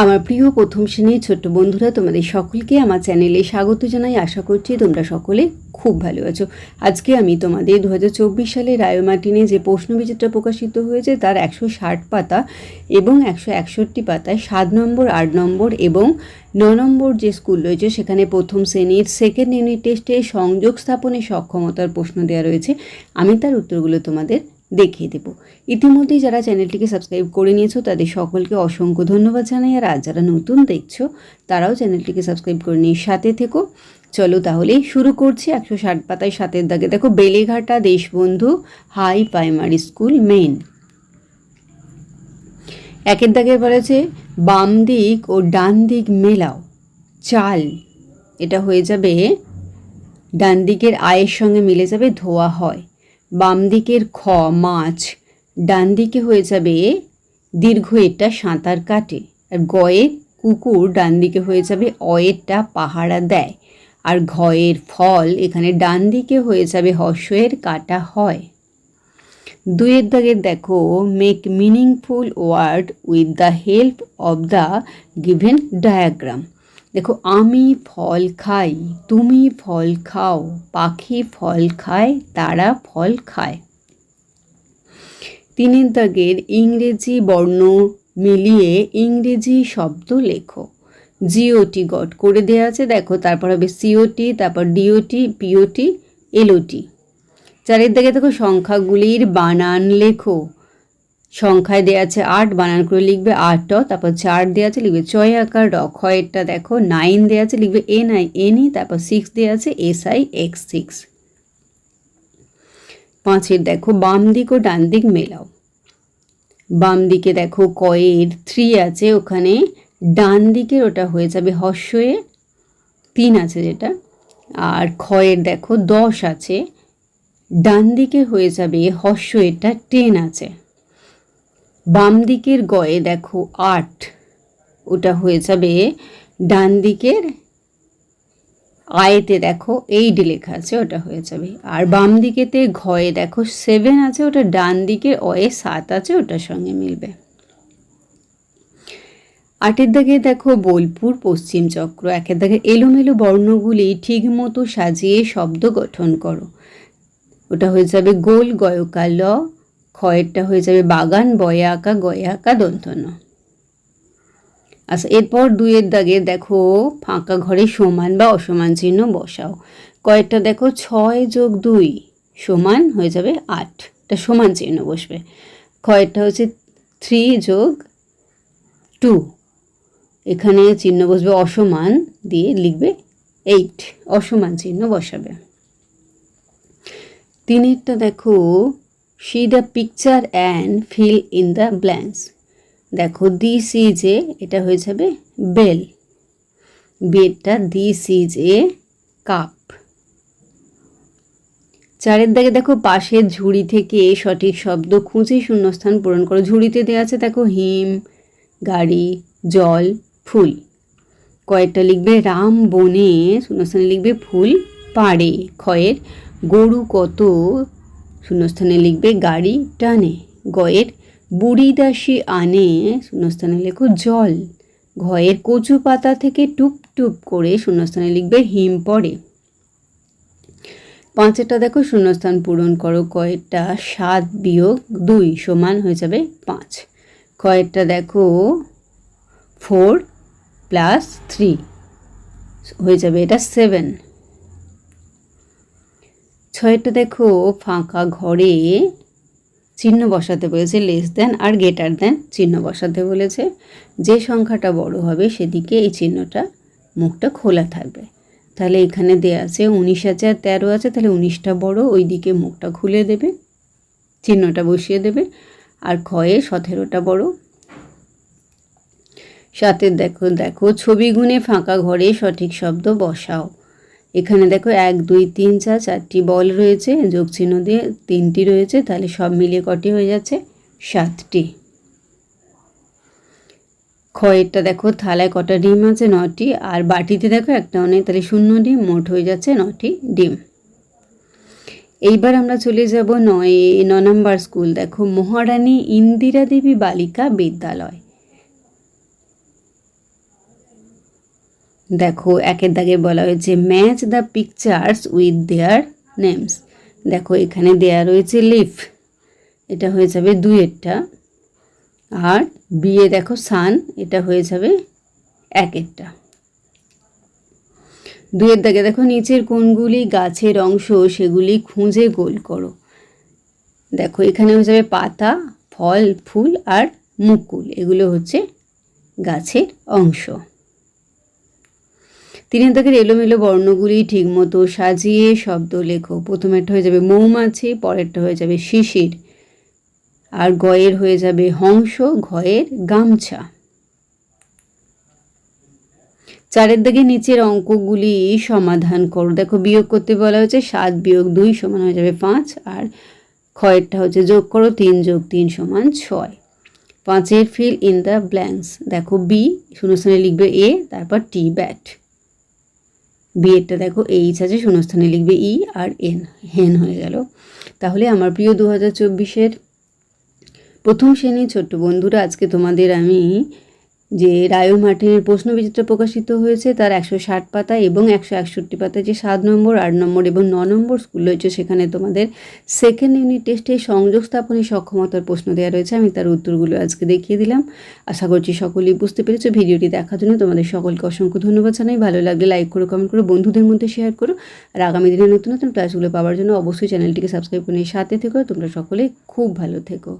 আমার প্রিয় প্রথম শ্রেণির ছোট্ট বন্ধুরা, তোমাদের সকলকে আমার চ্যানেলে স্বাগত জানাই। আশা করছি তোমরা সকলে খুব ভালো আছো। আজকে আমি তোমাদের দু সালে রায়োমার্টিনে যে প্রশ্নবিচিত্রা প্রকাশিত হয়েছে, তার একশো ষাট পাতা এবং একশো একষট্টি পাতায় সাত নম্বর, আট নম্বর এবং ন নম্বর যে স্কুল রয়েছে, সেখানে প্রথম শ্রেণির সেকেন্ড ইউনিট টেস্টে সংযোগ স্থাপনে সক্ষমতার প্রশ্ন দেওয়া রয়েছে। আমি তার উত্তরগুলো তোমাদের দেখিয়ে দেব। ইতিমধ্যেই যারা চ্যানেলটিকে সাবস্ক্রাইব করে নিয়েছো, তাদের সকলকে অসংখ্য ধন্যবাদ জানাই। আর আজ যারা নতুন দেখছ, তারাও চ্যানেলটিকে সাবস্ক্রাইব করে নিয়ে সাথে থেকো। চলো তাহলে শুরু করছি একশো ষাট পাতায় সাতের দাগে। দেখো, Beleghata Deshbandhu high primary school main একের দাগে বলেছে বাম দিক ও ডান দিক মেলাও। চাল, এটা হয়ে যাবে, ডান দিকের আয়ের সঙ্গে মিলে যাবে ধোয়া হয়। বাম দিকের খ, মাছ ডান দিকে হয়ে যাবে দীর্ঘ এটা সাঁতার কাটে। আর গয়ের কুকুর ডান দিকে হয়ে যাবে অয়েরটা পাহারা দেয়। আর ঘয়ের ফল এখানে ডান দিকে হয়ে যাবে হর্ষের কাটা হয়। দুয়ের দাগের দেখো make meaningful word with the help of the given diagram দেখো, আমি ফল খাই, তুমি ফল খাও, পাখি ফল খায়, তারা ফল খায়। তিনের দাগের ইংরেজি বর্ণ মিলিয়ে ইংরেজি শব্দ লেখো। জিওটি গট করে দেওয়া আছে, দেখো, তারপর হবে সিওটি তারপর ডিওটি পিওটি এলওটি চারের দিকে দেখো, সংখ্যাগুলির বানান লেখো। সংখ্যায় দেওয়া আছে আট, বানান করে লিখবে আট তারপর চার দেওয়া আছে, লিখবে ছয় আকার, র খয়েরটা দেখো নাইন দেওয়া আছে, লিখবে এন আই এন ই তারপর সিক্স দেওয়া আছে এস আই এক্স সিক্স পাঁচের দেখো, বাম দিক ও ডান দিক মেলাও। বাম দিকে দেখো কয়ের থ্রি আছে, ওখানে ডান দিকের ওটা হয়ে যাবে হর্ষয়ে তিন আছে যেটা। আর খয়ের দেখো, দশ আছে, ডান দিকে হয়ে যাবে হর্ষয়েরটা টেন আছে। বাম দিকের গয়ে দেখো আট। ওটা হয়ে যাবে ডান দিকের আয়েতে দেখো এইট লেখা আছে, ওটা হয়ে যাবে। আর বাম দিকেতে ঘয়ে দেখো সেভেন আছে, ওটা ডান দিকের অয়ে সাত আছে, ওটার সঙ্গে মিলবে। আটের দাগে দেখো বোলপুর পশ্চিম চক্র, একের দাগে এলোমেলো বর্ণগুলি ঠিক মতো সাজিয়ে শব্দ গঠন করো। ওটা হয়ে যাবে গোল গয়কাল খয়েরটা হয়ে যাবে বাগান বয়া আঁকা গয়া আঁকা দন্তন্য আচ্ছা এরপর দুইয়ের দাগে দেখো ফাঁকা ঘরে সমান বা অসমান চিহ্ন বসাও। কয়েকটা দেখো, ছয় যোগ দুই সমান হয়ে যাবে আট। এটা সমান চিহ্ন বসবে। কয়েকটা হচ্ছে থ্রি যোগ টু। এখানে চিহ্ন বসবে অসমান দিয়ে লিখবে এইট। অসমান চিহ্ন বসাবে। তিনেরটা দেখো see the picture and fill in the blanks দেখো দিস ইজ এ এটা হয়ে যাবে বেল। বেডটা দিস ইজ এ কাপ। চারের দাগে দেখো, পাশের ঝুড়ি থেকে সঠিক শব্দ খুঁজে শূন্যস্থান পূরণ করো। ঝুড়িতে দেওয়া আছে দেখো, হিম, গাড়ি, জল, ফুল। কয়েকটা লিখবে, রাম বনে, শূন্যস্থানে লিখবে ফুল, পাড়ে। ক্ষয়ের, গরু কত শূন্যস্থানে লিখবে গাড়ি টানে, গয়ের বুড়ি দাসী আনে, শূন্যস্থানে লেখো জল, ঘয়ের কচু পাতা থেকে টুপ টুপ করে শূন্যস্থানে লিখবে হিম পড়ে। পাঁচেরটা দেখো, শূন্যস্থান পূরণ করো কয়েকটা সাত বিয়োগ দুই সমান হয়ে যাবে পাঁচ। কয়েকটা দেখো, ফোর প্লাস থ্রি হয়ে যাবে এটা সেভেন। ছয়টা দেখো, ফাঁকা ঘরে চিহ্ন বসাতে বলেছে লেস দেন আর গেটার দেন চিহ্ন বসাতে বলেছে। যে সংখ্যাটা বড় হবে সেদিকে এই চিহ্নটা মুখটা খোলা থাকবে। তাহলে এখানে দেয়া আছে উনিশ আছে আর তেরো আছে, তাহলে উনিশটা বড় ওই দিকে মুখটা খুলে দেবে, চিহ্নটা বসিয়ে দেবে। আর ক্ষয়ে সতেরোটা বড়। সাথে দেখো দেখো, ছবি গুনে ফাঁকা ঘরে সঠিক শব্দ বসাও। এখানে দেখো এক, দুই, তিন, চার, চারটি বল রয়েছে যোগ চিহ্ন দিয়ে তিনটি রয়েছে, তাহলে সব মিলিয়ে কটি হয়ে যাচ্ছে? সাতটি। খয়েরটা দেখো, থালায় কটা ডিম আছে? নটি। আর বাটিতে দেখো একটা অনেক তাহলে শূন্য ডিম, মোট হয়ে যাচ্ছে নটি ডিম। এইবার আমরা চলে যাব নয় ন নম্বর স্কুল। দেখো, মহারানী ইন্দিরা দেবী বালিকা বিদ্যালয়। দেখো, একের দাগে বলা হয়েছে match the pictures with their names দেখো, এখানে দেয়া রয়েছে লিফ। এটা হয়ে যাবে দুইয়েরটা। আর বিয়ে দেখো, সান, এটা হয়ে যাবে একেরটা। দুয়ের দাগে দেখো, নিচের কোনগুলি গাছের অংশ, সেগুলি খুঁজে গোল করো। দেখো, এখানে হয়ে যাবে পাতা, ফল, ফুল আর মুকুল। এগুলো হচ্ছে গাছের অংশ। তিনের দাগের এলোমেলো বর্ণগুলি ঠিকমতো সাজিয়ে শব্দ লেখো প্রথমেরটা হয়ে যাবে মৌমাছি, পরেরটা হয়ে যাবে শিশির। আর গয়ের হয়ে যাবে হংস, ঘয়ের গামছা। চারের দিকে নিচের অঙ্কগুলি সমাধান করো। দেখো, বিয়োগ করতে বলা হয়েছে, সাত বিয়োগ দুই সমান হয়ে যাবে পাঁচ, আর ক্ষয়েরটা হচ্ছে যোগ করো, তিন যোগ তিন সমান ছয়। পাঁচের ফিল ইন দ্য ব্ল্যাঙ্কস দেখো বি শূন্যস্থানে লিখবে এ তারপর টি ব্যাট বি এরটা দেখো এইচ আছে শূন্যস্থানে লিখবে ই আর এন, হেন হয়ে গেল। তাহলে আমার প্রিয় দু হাজার চব্বিশের প্রথম শ্রেণির ছোট্ট বন্ধুরা, আজকে তোমাদের আমি যে রায়ো মার্টিনের প্রশ্ন বিচিত্র প্রকাশিত হয়েছে, তার একশো ষাট পাতা এবং একশো একষট্টি পাতায় যে সাত নম্বর, আট নম্বর এবং ন নম্বর স্কুল রয়েছে, সেখানে তোমাদের সেকেন্ড ইউনিট টেস্টে সংযোগ স্থাপনের সক্ষমতার প্রশ্ন দেওয়া রয়েছে। আমি তার উত্তরগুলো আজকে দেখিয়ে দিলাম। আশা করছি সকলেই বুঝতে পেরেছ। ভিডিওটি দেখার জন্য তোমাদের সকলকে অসংখ্য ধন্যবাদ জানাই। ভালো লাগলে লাইক করো কমেন্ট করো, বন্ধুদের মধ্যে শেয়ার করো। আর আগামী দিনে নতুন নতুন ক্লাসগুলো পাওয়ার জন্য অবশ্যই চ্যানেলটিকে সাবস্ক্রাইব করে সাথে থেকো। তোমরা সকলে খুব ভালো থেকো।